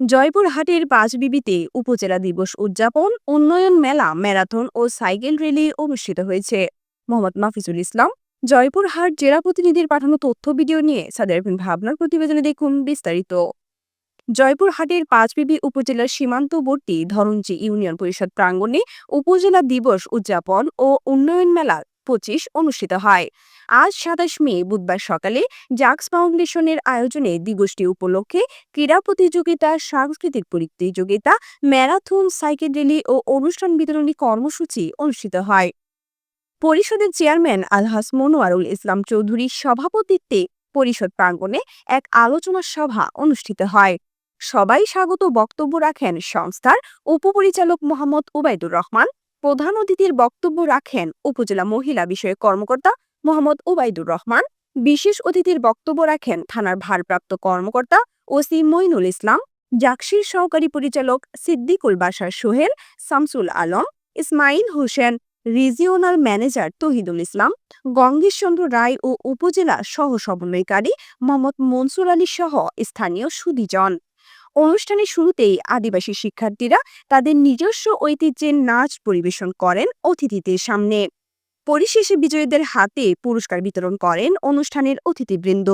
জয়পুরহাটের পাঁচবিবিতে উপজেলা দিবস উদযাপন, উন্নয়ন মেলা, ম্যারাথন ও সাইকেল র্যালি অনুষ্ঠিত হয়েছে। মোহাম্মদ মাফিজুল ইসলাম, জয়পুরহাট জেলা প্রতিনিধির পাঠানো তথ্য ভিডিও নিয়ে সাদের ভাবনার প্রতিবেদনে দেখুন বিস্তারিত। জয়পুরহাটের পাঁচবিবি উপজেলার সীমান্তবর্তী ধরঞ্চি ইউনিয়ন পরিষদ প্রাঙ্গণে উপজেলা দিবস উদযাপন ও উন্নয়ন মেলা পঁচিশ অনুষ্ঠিত হয়। আজ সাতাশ মে, বুধবার সকালে জাক্স ফাউন্ডেশনের আয়োজনে দিবসটি উপলক্ষে ক্রীড়া প্রতিযোগিতা, সাংস্কৃতিক প্রতিযোগিতা, ম্যারাথন, সাইকেল র্যালি ও অনুষ্ঠান বিতরণী কর্মসূচি অনুষ্ঠিত হয়। পরিষদের চেয়ারম্যান আলহাস মনোয়ারুল ইসলাম চৌধুরীর সভাপতিত্বে পরিষদ প্রাঙ্গণে এক আলোচনা সভা অনুষ্ঠিত হয়। সবাই স্বাগত বক্তব্য রাখেন সংস্থার উপপরিচালক মোহাম্মদ ওবায়দুর রহমান প্রধান অতিথির বক্তব্য রাখেন উপজেলা মহিলা বিষয়ক কর্মকর্তা মোহাম্মদ ওবায়দুর রহমান। বিশেষ অতিথির বক্তব্য রাখেন থানার ভারপ্রাপ্ত কর্মকর্তা ওসি মইনুল ইসলাম, জাকসির সহকারী পরিচালক সিদ্দিকুল বাসার সোহেল, শামসুল আলম, ইসমাইল হোসেন, রিজিওনাল ম্যানেজার তহিদুল ইসলাম, গঙ্গেশচন্দ্র রায় ও উপজেলা সহ সমন্বয়কারী মোহাম্মদ মনসুর আলী সহ স্থানীয় সুদীজন অনুষ্ঠানের শুরুতেই আদিবাসী শিক্ষার্থীরা তাদের নিজস্ব ঐতিহ্যের নাচ পরিবেশন করেন অতিথিদের সামনে। পরিশেষে বিজয়ীদের হাতে পুরস্কার বিতরণ করেন অনুষ্ঠানের অতিথিবৃন্দ।